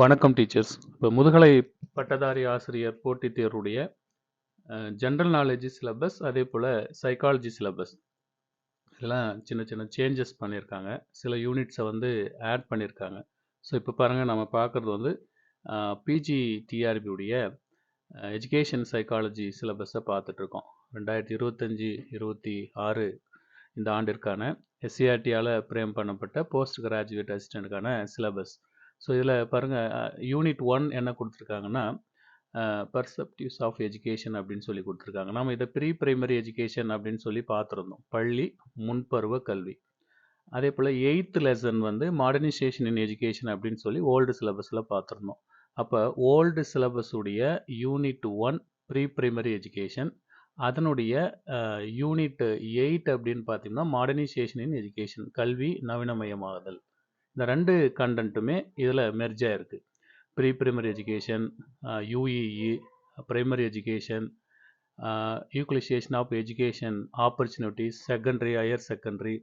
வணக்கம் டீச்சர்ஸ். இப்போ முதுகலை பட்டதாரி ஆசிரியர் போட்டித் தேர்வுடைய ஜென்ரல் நாலேஜ் சிலபஸ் அதே போல் சைக்காலஜி சிலபஸ். இதெல்லாம் சின்ன சின்ன சேஞ்சஸ் பண்ணியிருக்காங்க. சில யூனிட்ஸை வந்து ஆட் பண்ணியிருக்காங்க. ஸோ இப்போ பாருங்கள் நம்ம பார்க்குறது வந்து பிஜி டிஆர்பியுடைய எஜுகேஷன் சைக்காலஜி சிலபஸை பார்த்துட்ருக்கோம். 2025, 26 இந்த ஆண்டிற்கான எஸ்சிஆர்டியால் பிரேம் பண்ணப்பட்ட போஸ்ட் கிராஜுவேட் அசிஸ்டண்ட்டுக்கான சிலபஸ். ஸோ இதில் பாருங்கள் யூனிட் ஒன் என்ன கொடுத்துருக்காங்கன்னா பர்செப்டிவ்ஸ் ஆஃப் எஜுகேஷன் அப்படின்னு சொல்லி கொடுத்துருக்காங்க நம்ம இதை ப்ரீ பிரைமரி எஜுகேஷன் அப்படின்னு சொல்லி பார்த்துருந்தோம். பள்ளி முன்பருவ கல்வி. அதே போல் எயித்து லெசன் வந்து மாடர்னைசேஷன் இன் எஜுகேஷன் அப்படின்னு சொல்லி ஓல்டு சிலபஸில் பார்த்துருந்தோம். அப்போ old சிலபஸுடைய unit one pre primary education. அதனுடைய யூனிட் எயிட் அப்படின்னு பார்த்தீங்கன்னா, மாடர்னைசேஷன் இன் எஜுகேஷன் கல்வி நவீனமயமாகுதல். இந்த ரெண்டு கன்டென்ட்டுமே இதில் மெர்ஜ் ஆயிருக்கு. Pre primary education, UEE primary education, equalisation of education opportunities secondary, higher secondary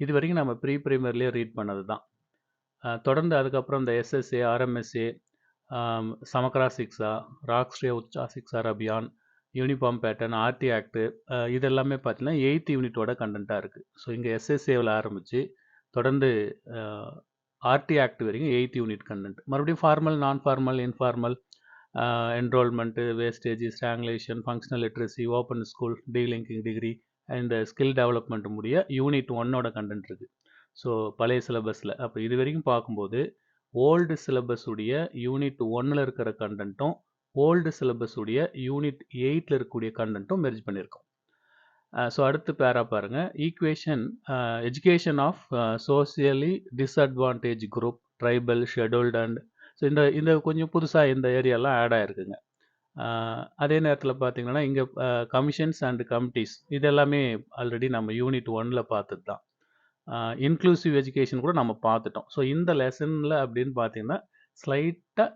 இது வரைக்கும் நம்ம ப்ரீ ப்ரைமரிலே ரீட் பண்ணது தான். தொடர்ந்து அதுக்கப்புறம் இந்த எஸ்எஸ்ஏ, ஆர்எம்எஸ்ஏ, சமக்ரா சிக்ஸா, ராக்ஸ்ரே உச்சா Shiksha Abhiyan, uniform pattern, RT act இதெல்லாமே பார்த்தீங்கன்னா, எயித் யூனிட்டோட கண்டென்ட்டாக இருக்குது ஸோ இங்கே எஸ்எஸ்ஏவில் ஆரம்பித்து தொடர்ந்து ஆர்டி ஆக்ட் வரைக்கும் எயித் யூனிட் கண்டென்ட் மறுபடியும் formal, non formal, informal, enrolment wastage, strangulation, functional literacy open school, delinking degree, இந்த ஸ்கில் டெவலப்மெண்ட் முடிய யூனிட் ஒன்னோட கண்டென்ட் இருக்குது ஸோ பழைய சிலபஸ்சில் அப்போ இது வரைக்கும் பார்க்கும்போது, ஓல்டு சிலபஸ் உடைய யூனிட் ஒன்னில் இருக்கிற கன்டென்ட்டும், ஓல்டு சிலபஸ் உடைய யூனிட் எயிட்டில் இருக்கக்கூடிய கண்டென்ட்டும் மெர்ஜ் பண்ணியிருக்கோம். ஸோ அடுத்து பேரா பாருங்க. Equalisation education of socially disadvantage group, tribal, scheduled and so இந்த இந்த கொஞ்சம் புதுசாக இந்த ஏரியாலாம் ஆட் ஆகிருக்குங்க அதே நேரத்தில் பார்த்தீங்கன்னா, இங்கே கமிஷன்ஸ் அண்ட் கமிட்டீஸ் இதெல்லாமே ஆல்ரெடி நம்ம யூனிட் 1ல பார்த்தது தான். இன்க்ளூசிவ் எஜுகேஷன் கூட நம்ம பார்த்துட்டோம். ஸோ இந்த லெசனில் அப்படின்னு பார்த்தீங்கன்னா, ஸ்லைட்டாக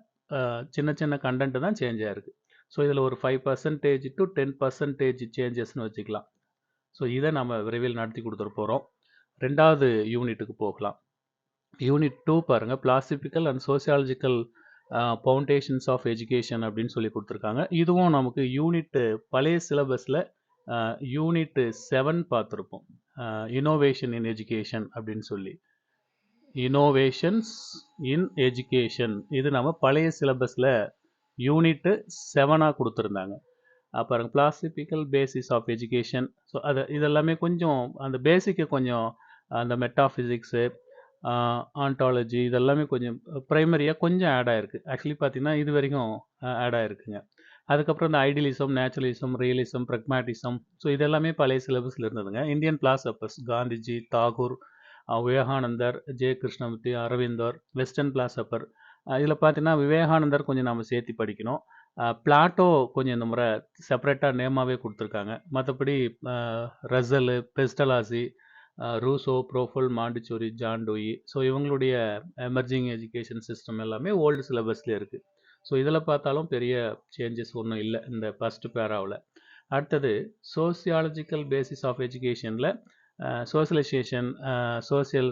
சின்ன சின்ன கண்டென்ட்டு தான் சேஞ்ச் ஆகிருக்கு ஸோ இதில் ஒரு five percentage to ten percentage சேஞ்சஸ்னு வச்சுக்கலாம். ஸோ இதை நம்ம விரைவில் நடத்தி கொடுத்துட்டு போகிறோம் ரெண்டாவது யூனிட்டுக்கு போகலாம். யூனிட் டூ பாருங்க. Philosophical and sociological foundations of education அப்படின்னு சொல்லி கொடுத்துருக்காங்க இதுவும் நமக்கு யூனிட்டு பழைய சிலபஸில் யூனிட்டு செவன் பார்த்துருப்போம் இனோவேஷன் இன் எஜுகேஷன் அப்படின்னு சொல்லி. இனோவேஷன்ஸ் இன் எஜுகேஷன் இது நம்ம பழைய சிலபஸில் யூனிட்டு செவனாக கொடுத்துருந்தாங்க அப்புறம் பாருங்க பேசிஸ் ஆஃப் எஜுகேஷன். ஸோ அதை இதெல்லாமே கொஞ்சம் அந்த பேசிக்கை கொஞ்சம் அந்த மெட்டாஃபிசிக்ஸு ஆன்டாலஜி இதெல்லாமே கொஞ்சம் ப்ரைமரியாக கொஞ்சம் ஆட் ஆயிருக்கு. ஆக்சுவலி பார்த்தீங்கன்னா, இது வரைக்கும் ஆட் ஆயிருக்குங்க. அதுக்கப்புறம் இந்த idealism, naturalism, realism, pragmatism so இது எல்லாமே பழைய சிலபஸில் இருந்ததுங்க. Indian philosophers Gandhiji, Tagore, Vivekananda, J. Krishnamurti, Aurobindo, western philosopher இதில் பார்த்தீங்கன்னா, விவேகானந்தர் கொஞ்சம் நம்ம சேர்த்து படிக்கணும். அ பிளாட்டோ கொஞ்சம் இந்த முறை செப்பரேட்டா நேமாவே குடுத்துருக்காங்க. மத்தபடி அ Russell, Pestalozzi, uh Rousseau, Froebel, Montessori, John Dewey so இவங்களுடைய எமர்ஜிங் எஜுகேஷன் சிஸ்டம் எல்லாமே ஓல்டு சிலபஸ்லயே இருக்கு. ஸோ இதில் பார்த்தாலும் பெரிய சேஞ்சஸ் ஒண்ணும் இல்ல. இந்த ஃபர்ஸ்ட் பேராவுல. அடுத்தது சோசியாலஜிக்கல் பேசிஸ் ஆஃப் எஜுகேஷன்ல அ சோஷியலைசேஷன், அ சோசியல்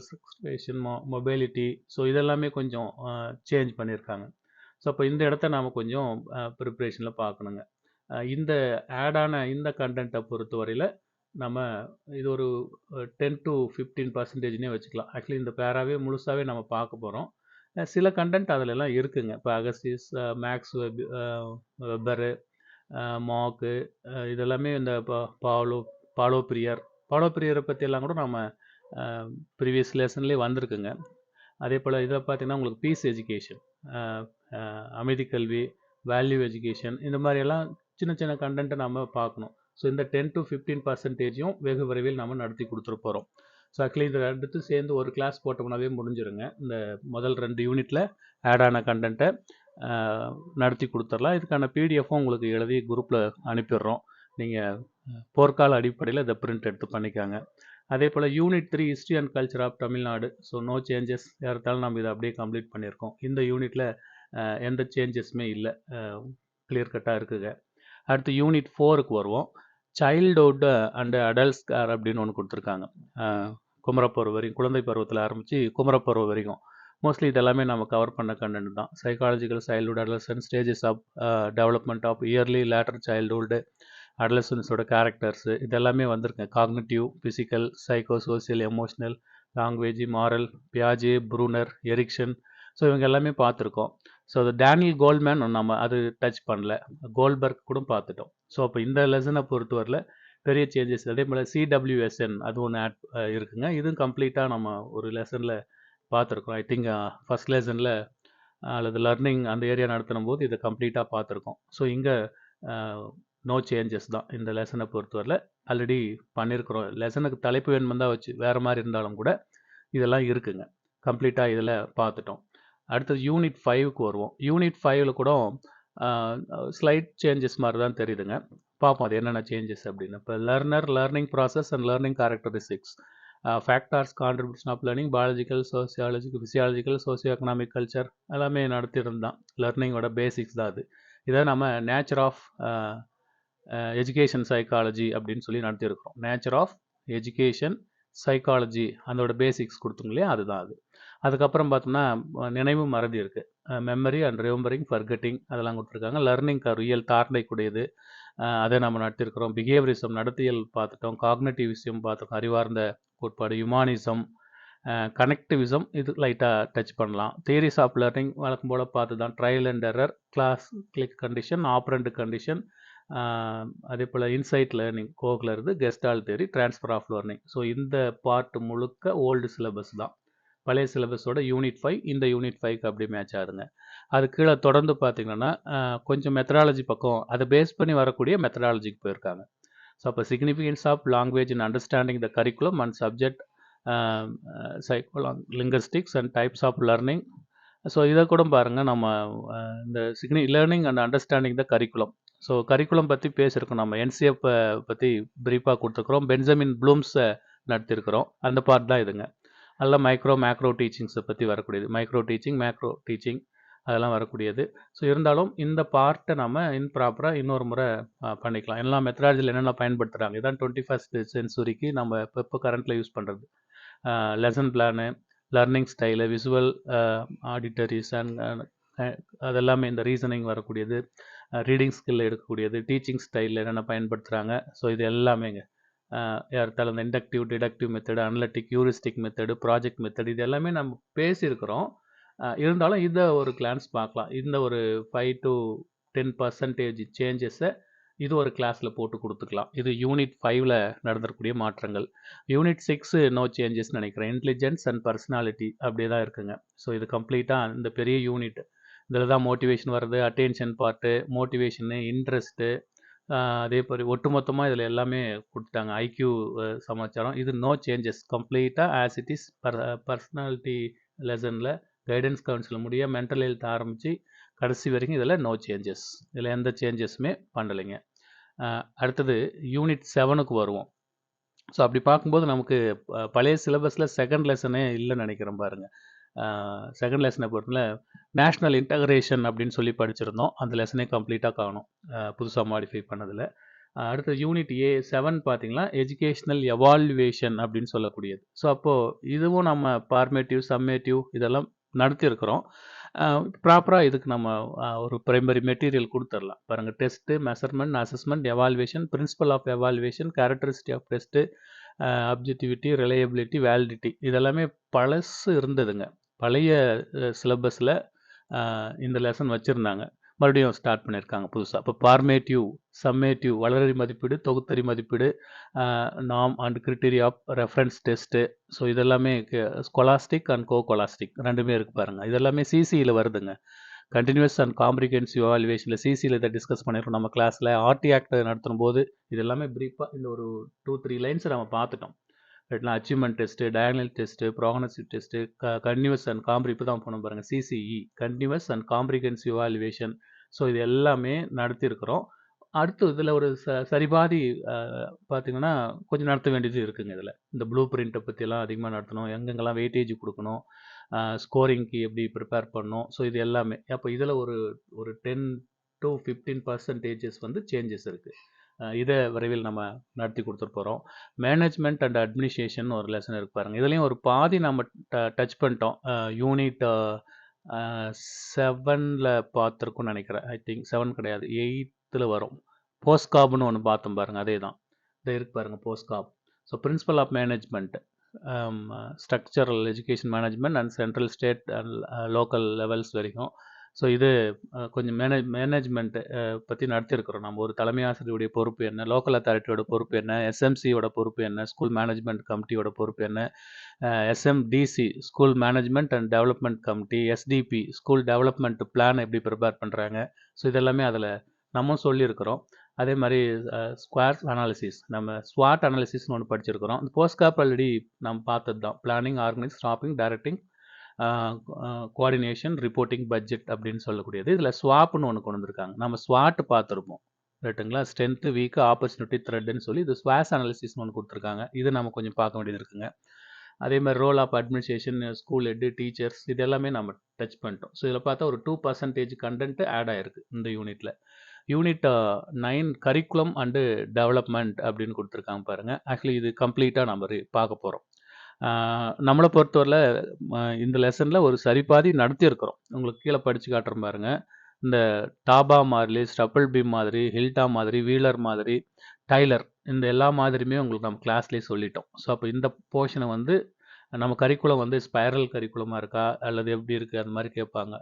மொ மொபைலிட்டி ஸோ இதெல்லாமே கொஞ்சம் அ சேஞ்ச் பண்ணியிருக்காங்க. ஸோ அப்போ இந்த இடத்த நாம் கொஞ்சம் ப்ரிப்ரேஷனில் பார்க்கணுங்க. இந்த ஆடான இந்த கண்டென்ட்டை பொறுத்தவரையில் நம்ம இது ஒரு 10 டூ ஃபிஃப்டீன் பர்சன்டேஜ்னே வச்சுக்கலாம். ஆக்சுவலி இந்த பேராவே முழுசாகவே நம்ம பார்க்க போகிறோம் சில கண்டென்ட் அதுலலாம் இருக்குங்க. இப்போ அகஸ்டிஸ், மேக்ஸ் வெப் வெப்பரு மாக்கு இதெல்லாமே இந்த பாலோ பாலோ பிரியர் பாலோ பிரியரை பற்றியெல்லாம் கூட நம்ம ப்ரீவியஸ் லெசன்லேயே வந்திருக்குங்க. அதே போல் இதில் பார்த்தீங்கன்னா, உங்களுக்கு பீஸ் எஜுகேஷன், அமைதி கல்வி, வேல்யூ எஜுகேஷன் இந்த மாதிரியெல்லாம் சின்ன சின்ன கண்டென்ட்டை நம்ம பார்க்கணும். ஸோ இந்த டென் டு ஃபிஃப்டீன் பர்சன்டேஜும் வெகு விரைவில் நம்ம நடத்தி கொடுத்துட்டு போகிறோம் ஸோ ஆக்சுவலி இதை எடுத்து சேர்ந்து ஒரு கிளாஸ் போட்டோம்னாவே முடிஞ்சிருங்க. இந்த முதல் ரெண்டு யூனிட்டில் ஆட் ஆன கண்டென்ட்டை நடத்தி கொடுத்துடலாம் இதுக்கான பிடிஎஃப்பும் உங்களுக்கு எழுதி குரூப்பில் அனுப்பிடுறோம். நீங்கள் போர்க்கால அடிப்படையில் இதை பிரிண்ட் எடுத்து பண்ணிக்கங்க. அதே போல் unit three history and culture of Tamil Nadu. So no changes ஏறத்தாலும் நம்ம இதை அப்படியே கம்ப்ளீட் பண்ணியிருக்கோம். இந்த யூனிட்டில் எந்த சேஞ்சஸுமே இல்லை கிளியர் கட்டாக இருக்குங்க. அடுத்து யூனிட் ஃபோருக்கு வருவோம். சைல்டுஹுட் அண்டு அடல்ட்ஸ் கேர் அப்படின்னு ஒன்று கொடுத்துருக்காங்க அ குமரப்பருவம் வரைக்கும் குழந்தை பருவத்தில் ஆரம்பித்து குமரப்பருவம் வரைக்கும். மோஸ்ட்லி இதெல்லாமே நம்ம கவர் பண்ண கண்டென்ட் தான் psychological childhood adolescence stages of development of early later childhood அடலசன்ஸோட characters இதெல்லாமே வந்திருக்கு. Cognitive physical psycho social emotional language moral பியாஜே Bruner Erikson so இவங்க எல்லாமே பார்த்துருக்கோம். ஸோ அது டேனியல் கோல்ட்மேன் நம்ம அது டச் பண்ணல. கோல்பர்க் கூட பார்த்துட்டோம். ஸோ அப்போ இந்த லெசனை பொறுத்தவரையில் பெரிய சேஞ்சஸ் அதே போல் சிடபிள்யூஎஸ்என் அது ஒன்று ஆட் இருக்குங்க. இதுவும் கம்ப்ளீட்டாக நம்ம ஒரு லெசனில் பார்த்துருக்கோம். ஐ திங்க் ஃபஸ்ட் லெசனில் அல்லது லர்னிங் அந்த ஏரியா நடத்தும் போது இதை கம்ப்ளீட்டாக பார்த்துருக்கோம். ஸோ இங்கே நோ சேஞ்சஸ் தான் இந்த லெசனை பொறுத்தவரையில். ஆல்ரெடி பண்ணியிருக்கிறோம் லெசனுக்கு தலைப்பு வேணுமென்னு தான் வச்சு வேறு மாதிரி இருந்தாலும் கூட இதெல்லாம் இருக்குங்க. கம்ப்ளீட்டாக இதில் பார்த்துட்டோம். அடுத்தது யூனிட் ஃபைவுக்கு வருவோம். யூனிட் ஃபைவ்ல கூட ஸ்லைட் சேஞ்சஸ் மாதிரி தான் தெரியுதுங்க. பார்ப்போம் அது என்னென்ன சேஞ்சஸ் அப்படின்னு. இப்போ learner learning process and learning characteristics factors contribution of learning biological sociological physiological socio economic culture எல்லாமே நடத்தியிருந்தான். லேர்னிங்கோட பேசிக்ஸ் தான் அது. இதை நம்ம நேச்சர் ஆஃப் எஜுகேஷன் சைக்காலஜி அப்படின்னு சொல்லி நடத்தியிருக்கிறோம். நேச்சர் ஆஃப் எஜுகேஷன் சைக்காலஜி அதோட பேசிக்ஸ் கொடுத்தோங்க இல்லையா? அதுதான் அது. அதுக்கப்புறம் பார்த்தோம்னா நினைவு மறதி இருக்குது மெமரி அண்ட் ரிமெம்பரிங் ஃபர்கெட்டிங் அதெல்லாம் கொடுத்துருக்காங்க. லர்னிங் ரியல் தார்ண்டைக்குடையது அதை நம்ம நடத்திருக்கிறோம் பிஹேவியரிசம் நடத்தியல் பார்த்துட்டோம். காக்னேட்டிவ் விஷயம் பார்த்துட்டோம் அறிவார்ந்த கோட்பாடு ஹியூமானிசம் கனெக்டிவிசம் இது லைட்டாக டச் பண்ணலாம். தியரிஸ் ஆஃப் லேர்னிங் வழக்கம் போல் பார்த்து தான் trial and error classical condition operant condition அதே போல் இன்சைட் லேர்னிங் கோகில் இருந்து Gestalt theory transfer of learning so இந்த பார்ட் முழுக்க ஓல்டு சிலபஸ் தான். பழைய சிலபஸோட யூனிட் ஃபைவ் இந்த யூனிட் ஃபைவ்க்கு அப்படி மேட்ச் ஆகுதுங்க. அது கீழே தொடர்ந்து பார்த்தீங்கன்னா கொஞ்சம் மெத்தடாலஜி பக்கம் அதை பேஸ் பண்ணி வரக்கூடிய மெத்தடாலஜிக்கு போயிருக்காங்க. ஸோ அப்போ significance of language in understanding the curriculum and subject psycholinguistics and types of learning so இதை கூட பாருங்கள் நம்ம இந்த சிக்னி learning and understanding the curriculum so curriculum பற்றி பேசியிருக்கோம் நம்ம என்சிஎஃப்பை பற்றி ப்ரீஃபாக கொடுத்துருக்குறோம். பென்ஜமின் ப்ளூம்ஸை நடத்திருக்கிறோம். அந்த பார்ட் தான் இதுங்க. நல்ல மைக்ரோ மேக்ரோ டீச்சிங்ஸை பற்றி வரக்கூடியது. மைக்ரோ டீச்சிங் மேக்ரோ டீச்சிங் அதெல்லாம் வரக்கூடியது. ஸோ இருந்தாலும் இந்த பார்ட்டை நம்ம இன்ப்ராப்பராக இன்னொரு முறை பண்ணிக்கலாம். எல்லா மெத்தடாலஜியில் என்னென்ன பயன்படுத்துகிறாங்க இதான் டுவெண்ட்டி ஃபஸ்ட் சென்சுரிக்கு நம்ம இப்போ இப்போ கரண்ட்டில் யூஸ் பண்ணுறது lesson plan learning style visual auditory and அதெல்லாமே இந்த ரீசனிங் வரக்கூடியது. ரீடிங் ஸ்கில் எடுக்கக்கூடியது டீச்சிங் ஸ்டைலில் என்னென்ன பயன்படுத்துகிறாங்க ஸோ இது எல்லாமேங்க. யார்த்தாலும் இந்த inductive deductive method analytic heuristic method project method இது எல்லாமே நம்ம பேசியிருக்கிறோம். இருந்தாலும் இதை ஒரு கிளான்ஸ் பார்க்கலாம். இந்த ஒரு ஃபைவ் டு டென் பர்சன்டேஜ் சேஞ்சஸை இது ஒரு கிளாஸில் போட்டு கொடுத்துக்கலாம். இது யூனிட் ஃபைவ்ல நடந்திருக்கக்கூடிய மாற்றங்கள். யூனிட் சிக்ஸு நோ சேஞ்சஸ் நினைக்கிறேன். இன்டெலிஜென்ஸ் அண்ட் பர்சனாலிட்டி அப்படியே தான் இருக்குங்க. ஸோ இது கம்ப்ளீட்டாக இந்த பெரிய யூனிட் இதில் தான் மோட்டிவேஷன் வருது அட்டென்ஷன் பார்ட்டு மோட்டிவேஷனு இன்ட்ரெஸ்ட்டு அதே மாதிரி ஒட்டுமொத்தமாக இதில் எல்லாமே கொடுத்துட்டாங்க. ஐக்யூ சமாச்சாரம். இது நோ சேஞ்சஸ் கம்ப்ளீட்டாக as it is per personality லெசனில் கைடன்ஸ் கவுன்சில் முடிய மென்டல் ஹெல்த் ஆரம்பித்து கடைசி வரைக்கும் இதில் நோ சேஞ்சஸ் இதில் எந்த சேஞ்சஸுமே பண்ணலைங்க. அடுத்தது யூனிட் செவனுக்கு வருவோம். ஸோ அப்படி பார்க்கும்போது நமக்கு பழைய சிலபஸில் செகண்ட் லெசனே இல்லைன்னு நினைக்கிறேன் பாருங்கள் செகண்ட் லெசனை பொறுத்தல நேஷ்னல் இன்டகிரேஷன் அப்படின்னு சொல்லி படிச்சிருந்தோம். அந்த லெசனே கம்ப்ளீட்டாக காணும். புதுசாக மாடிஃபை பண்ணதில். அடுத்த யூனிட் ஏ செவன் பார்த்தீங்கன்னா எஜுகேஷ்னல் எவால்வேஷன் அப்படின்னு சொல்லக்கூடியது. ஸோ அப்போது இதுவும் நம்ம பார்மேட்டிவ் சம்மேட்டிவ் இதெல்லாம் நடத்தியிருக்கிறோம். ப்ராப்பராக இதுக்கு நம்ம ஒரு பிரைமரி மெட்டீரியல் கொடுத்துடலாம். பாருங்கள் test measurement assessment evaluation principle of evaluation characteristic of test objectivity reliability validity இதெல்லாமே பழசு இருந்ததுங்க. பழைய சிலபஸில் இந்த லெசன் வச்சுருந்தாங்க. மறுபடியும் ஸ்டார்ட் பண்ணியிருக்காங்க புதுசாக இப்போ பார்மேட்டிவ் சம்மேட்டிவ் வளரறி மதிப்பீடு தொகுத்தறி மதிப்பீடு நாம் and criteria of reference test so இதெல்லாமே scholastic and co co scholastic ரெண்டுமே இருக்குது பாருங்கள் இதெல்லாமே சிசியில் வருதுங்க. கண்டினியூஸ் அண்ட் காம்ப்ரிகென்சிவ் எவாலுவேஷனில் சிசியில் இதை டிஸ்கஸ் பண்ணியிருக்கோம் நம்ம கிளாஸில் ஆர்டி ஆக்ட் நடத்தும் போது இது எல்லாமே ப்ரீஃபாக இந்த ஒரு டூ த்ரீ லைன்ஸ் நம்ம பார்த்துட்டோம். ரைட்னா achievement test diagnostic test prognostic test க கன்டினியூஸ் அண்ட் காம்ப்ரி இப்போ தான் போனோம் பாருங்கள் CCE continuous and comprehensive evaluation so இது எல்லாமே நடத்தியிருக்கிறோம் அடுத்து இதில் ஒரு ச சரிபாதி பார்த்திங்கன்னா கொஞ்சம் நடத்த வேண்டியது இருக்குங்க இதில். இந்த ப்ளூ பிரிண்ட்டை பற்றிலாம் அதிகமாக நடத்தணும். எங்கெங்கெல்லாம் வெயிட்டேஜ் கொடுக்கணும் ஸ்கோரிங்க்கு எப்படி ப்ரிப்பேர் பண்ணணும். ஸோ இது எல்லாமே. அப்போ இதில் ஒரு ஒரு டென் டு ஃபிஃப்டீன் பர்சன்டேஜஸ் வந்து சேஞ்சஸ் இருக்குது இதை விரைவில் நம்ம நடத்தி கொடுத்துட்டு போகிறோம் மேனேஜ்மெண்ட் அண்ட் அட்மினிஸ்ட்ரேஷன் ஒரு லெசன் இருக்கு பாருங்கள் இதுலேயும் ஒரு பாதி நம்ம டச் பண்ணிட்டோம். யூனிட் செவனில் பார்த்துருக்கோம்னு நினைக்கிறேன். ஐ திங்க் செவன் கிடையாது. எயித்தில் வரும். போஸ்காப்னு ஒன்று பார்த்தோம் பாருங்கள் அதே தான் இதை இருக்கு பாருங்கள் POSDCORB so principle of management structural education management and central state and local levels வரைக்கும் ஸோ இது கொஞ்சம் மேனேஜ் மேனேஜ்மெண்ட்டு பற்றி நடத்தியிருக்கிறோம். நம்ம ஒரு தலைமை ஆசிரியருடைய பொறுப்பு என்ன? லோக்கல் அத்தாரிட்டியோட பொறுப்பு என்ன? எஸ்எம்சியோட பொறுப்பு என்ன? ஸ்கூல் மேனேஜ்மெண்ட் கமிட்டியோட பொறுப்பு என்ன? SMDC school management and development committee SDP school development plan எப்படி ப்ரிப்பேர் பண்ணுறாங்க ஸோ இதெல்லாமே அதில் நம்ம சொல்லியிருக்கிறோம். அதே மாதிரி ஸ்குவாட் அனாலிசிஸ் நம்ம ஸ்வாட் அனாலிசிஸ்னு ஒன்று படிச்சிருக்கிறோம். இந்த போஸ்ட்காப் ஆல்ரெடி நம்ம பார்த்தது தான் planning organise staffing directing coordination reporting budget அப்படின்னு சொல்லக்கூடியது. இதில் ஸ்வாப்னு ஒன்று கொண்டு வந்திருக்காங்க. நம்ம ஸ்வாட் பார்த்துருப்போம். ரைட்டுங்களா ஸ்ட்ரென்த்து வீக்கு ஆப்பர்ச்சுனிட்டி த்ரெட்னு சொல்லி இது ஸ்வாஸ் அனாலிசிஸ்னு ஒன்று கொடுத்துருக்காங்க. இது நம்ம கொஞ்சம் பார்க்க வேண்டியது இருக்குங்க. அதே மாதிரி role of administration school head teachers இது எல்லாமே நம்ம டச் பண்ணிட்டோம். ஸோ இதில் பார்த்தா ஒரு டூ பர்சன்டேஜ் கண்டென்ட் ஆட் ஆயிருக்கு இந்த யூனிட்டில் unit nine curriculum and development அப்படின்னு கொடுத்துருக்காங்க பாருங்கள் ஆக்சுவலி இது கம்ப்ளீட்டாக நம்ம பார்க்க போகிறோம் நம்மளை பொறுத்தவரையில் இந்த லெசனில் ஒரு சரிபாதி நடத்தியிருக்கிறோம். உங்களுக்கு கீழே படித்து காட்டுறேன் பாருங்கள் இந்த டாபா மாதிரி ஸ்டப்பிள் பீம் மாதிரி ஹில்டா மாதிரி வீலர் மாதிரி டைலர் இந்த எல்லா மாதிரியுமே உங்களுக்கு நம்ம கிளாஸ்லேயே சொல்லிட்டோம். ஸோ அப்போ இந்த போர்ஷனை வந்து நம்ம கரிக்குலம் வந்து ஸ்பைரல் கரிக்குலமாக இருக்கா? அல்லது எப்படி இருக்குது அந்த மாதிரி கேட்பாங்க.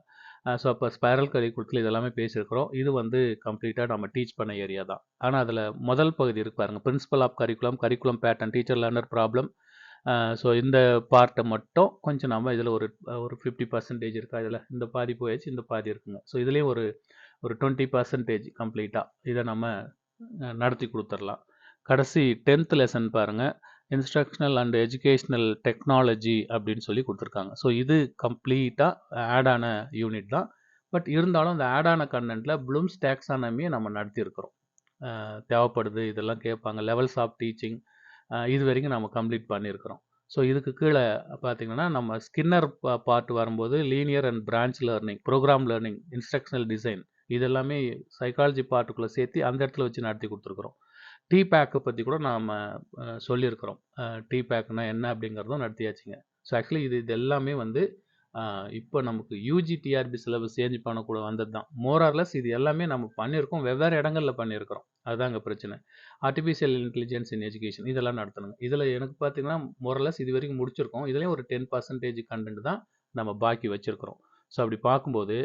ஸோ அப்போ ஸ்பைரல் கரிக்குலத்தில் இதெல்லாமே பேசியிருக்கிறோம். இது வந்து கம்ப்ளீட்டாக நம்ம டீச் பண்ண ஏரியா தான். ஆனால் அதில் முதல் பகுதி இருக்கு பாருங்கள் principle of curriculum curriculum pattern teacher learner problem so இந்த பார்ட்டை மட்டும் கொஞ்சம் நம்ம இதில் ஒரு ஒரு ஃபிஃப்டி பர்சன்டேஜ் இருக்கா? இதில் இந்த பாதி போயாச்சு இந்த பாதி இருக்குங்க. ஸோ இதுலேயும் ஒரு ஒரு டுவெண்ட்டி பர்சன்டேஜ் கம்ப்ளீட்டாக இதை நம்ம நடத்தி கொடுத்துடலாம். கடைசி டென்த் லெசன் பாருங்கள் இன்ஸ்ட்ரக்ஷனல் அண்ட் எஜுகேஷ்னல் டெக்னாலஜி அப்படின்னு சொல்லி கொடுத்துருக்காங்க. ஸோ இது கம்ப்ளீட்டாக ஆடான யூனிட் தான். பட் இருந்தாலும் அந்த ஆடான கண்டென்ட்டில் ப்ளூம்ஸ் டேக்ஸானமியை நம்ம நடத்தியிருக்கிறோம். தேவைப்படுது இதெல்லாம் கேட்பாங்க. லெவல்ஸ் ஆஃப் டீச்சிங் இது வரைக்கும் நம்ம கம்ப்ளீட் பண்ணியிருக்கிறோம். ஸோ இதுக்கு கீழே பார்த்தீங்கன்னா நம்ம ஸ்கின்னர் பார்ட் வரும்போது linear and branch learning programme learning instructional design இதெல்லாமே சைக்காலஜி பார்ட்டுக்குள்ளே சேர்த்து அந்த இடத்துல வச்சு நடத்தி கொடுத்துருக்குறோம். டீ பேக்கை பற்றி கூட நாம் சொல்லியிருக்கிறோம். டீ பேக்னா என்ன அப்படிங்கிறதும் நடத்தியாச்சுங்க. ஸோ ஆக்சுவலி இது இது எல்லாமே வந்து இப்போ நமக்கு யூஜி டிஆர்பி சிலபஸ் சேஞ்ச் பண்ணக்கூட வந்தது தான் மோரார்லெஸ் இது எல்லாமே நம்ம பண்ணியிருக்கோம். வெவ்வேறு இடங்களில் பண்ணியிருக்கிறோம். அதுதாங்க பிரச்சனை. ஆர்டிஃபிஷியல் இன்டெலிஜென்ஸ் இன் எஜுகேஷன் இதெல்லாம் நடத்தணுங்க. இதில் எனக்கு பார்த்தீங்கன்னா மோரலஸ் இது வரைக்கும் முடிச்சிருக்கோம். இதுலேயும் ஒரு டென் பர்சன்டேஜ் கண்டென்ட் தான் நம்ம பாக்கி வச்சுருக்கிறோம். ஸோ அப்படி பார்க்கும்போது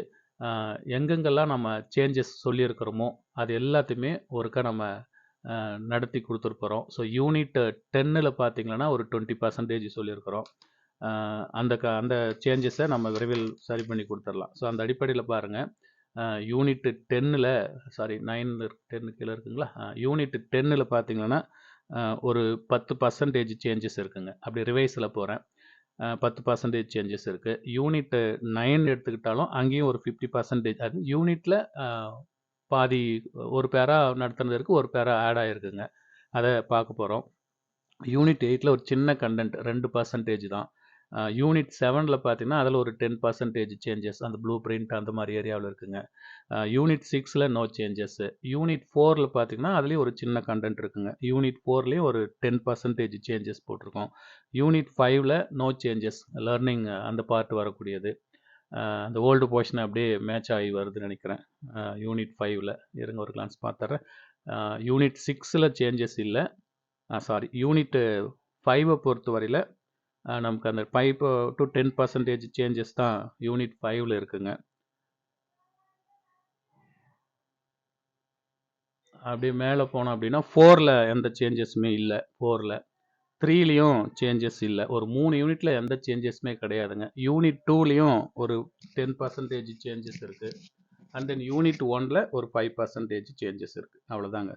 எங்கெங்கெல்லாம் நம்ம சேஞ்சஸ் சொல்லியிருக்கிறோமோ அது எல்லாத்தையுமே ஒருக்கா நம்ம நடத்தி கொடுத்துருக்குறோம். ஸோ யூனிட் டென்னில் பார்த்தீங்கன்னா ஒரு டுவெண்ட்டி பர்சன்டேஜ் சொல்லியிருக்கிறோம். அந்த க அந்த சேஞ்சஸை நம்ம விரைவில் சரி பண்ணி கொடுத்துடலாம். ஸோ அந்த அடிப்படையில் பாருங்கள் யூனிட் டென்னில் சாரி நைன் டென்னு கீழே இருக்குங்களா? யூனிட் டென்னில் பார்த்தீங்கன்னா ஒரு பத்து பர்சன்டேஜ் சேஞ்சஸ் இருக்குங்க. அப்படி ரிவைஸில் போகிறேன் பத்து பர்சன்டேஜ் சேஞ்சஸ் இருக்குது யூனிட் நைன் எடுத்துக்கிட்டாலும் அங்கேயும் ஒரு ஃபிஃப்டி பர்சன்டேஜ் அது யூனிட்டில் பாதி ஒரு பேரா நடத்துனதற்கு ஒரு பேரா ஆட் ஆகிருக்குங்க அதை பார்க்க போகிறோம் யூனிட் எயிட்டில் ஒரு சின்ன கண்டென்ட் ரெண்டு பர்சன்டேஜ் தான். யூனிட் செவனில் பார்த்தீங்கன்னா அதில் ஒரு டென் பர்சன்டேஜ் சேஞ்சஸ் அந்த ப்ளூ பிரிண்ட் அந்த மாதிரி ஏரியாவில் இருக்குங்க. யூனிட் சிக்ஸில் நோ சேஞ்சஸ்ஸு யூனிட் ஃபோரில் பார்த்தீங்கன்னா அதுலேயும் ஒரு சின்ன கண்டென்ட் இருக்குங்க. யூனிட் ஃபோர்லேயும் ஒரு டென் பர்சன்டேஜ் சேஞ்சஸ் போட்டிருக்கோம். யூனிட் ஃபைவ்ல நோ சேஞ்சஸ் லேர்னிங் அந்த பார்ட் வரக்கூடியது. அந்த ஓல்டு போர்ஷன் அப்படியே மேட்ச் ஆகி வருதுன்னு நினைக்கிறேன். யூனிட் ஃபைவ்ல இருங்க ஒரு கிளான்ஸ் பார்த்துறேன் யூனிட் சிக்ஸில் சேஞ்சஸ் இல்லை. சாரி யூனிட் ஃபைவை பொறுத்தவரையில் நமக்கு அந்த five to ten percentage changes தான் யூனிட் ஃபைவ்ல இருக்குங்க. அப்படியே மேலே போனோம் அப்படின்னா ஃபோரில் எந்த சேஞ்சஸுமே இல்லை ஃபோரில் த்ரீலேயும் சேஞ்சஸ் இல்லை. ஒரு மூணு யூனிட்டில் எந்த சேஞ்சஸுமே கிடையாதுங்க. யூனிட் டூலேயும் ஒரு டென் பர்சன்டேஜ் சேஞ்சஸ் இருக்குது அண்ட் தென் யூனிட் ஒனில் ஒரு ஃபைவ் பர்சன்டேஜ் சேஞ்சஸ் இருக்குது அவ்வளோதாங்க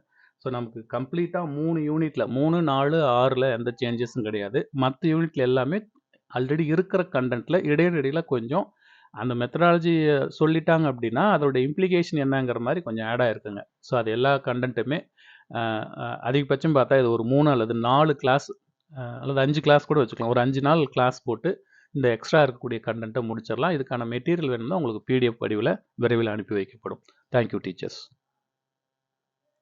ஸோ நமக்கு கம்ப்ளீட்டாக மூணு யூனிட்டில் மூணு நாலு ஆறில் எந்த சேஞ்சஸும் கிடையாது. மற்ற யூனிட்ல எல்லாமே ஆல்ரெடி இருக்கிற கண்டென்ட்டில் இடையிடையில் கொஞ்சம் அந்த மெத்தடாலஜி சொல்லிட்டாங்க அப்படின்னா அதோட இம்ப்ளிகேஷன் என்னங்கிற மாதிரி கொஞ்சம் ஆட் ஆயிருக்குங்க. ஸோ அது எல்லா கண்டென்ட்டுமே அதிகபட்சம் பார்த்தா இது ஒரு மூணு அல்லது நாலு கிளாஸ் அல்லது அஞ்சு கிளாஸ் கூட வச்சுக்கலாம். ஒரு அஞ்சு நாள் கிளாஸ் போட்டு இந்த எக்ஸ்ட்ரா இருக்கக்கூடிய கண்டென்ட்டை முடிச்சிடலாம். இதுக்கான மெட்டீரியல் வேணும்னா உங்களுக்கு பிடிஎஃப் வடிவில் விரைவில் அனுப்பி வைக்கப்படும். Thank you teachers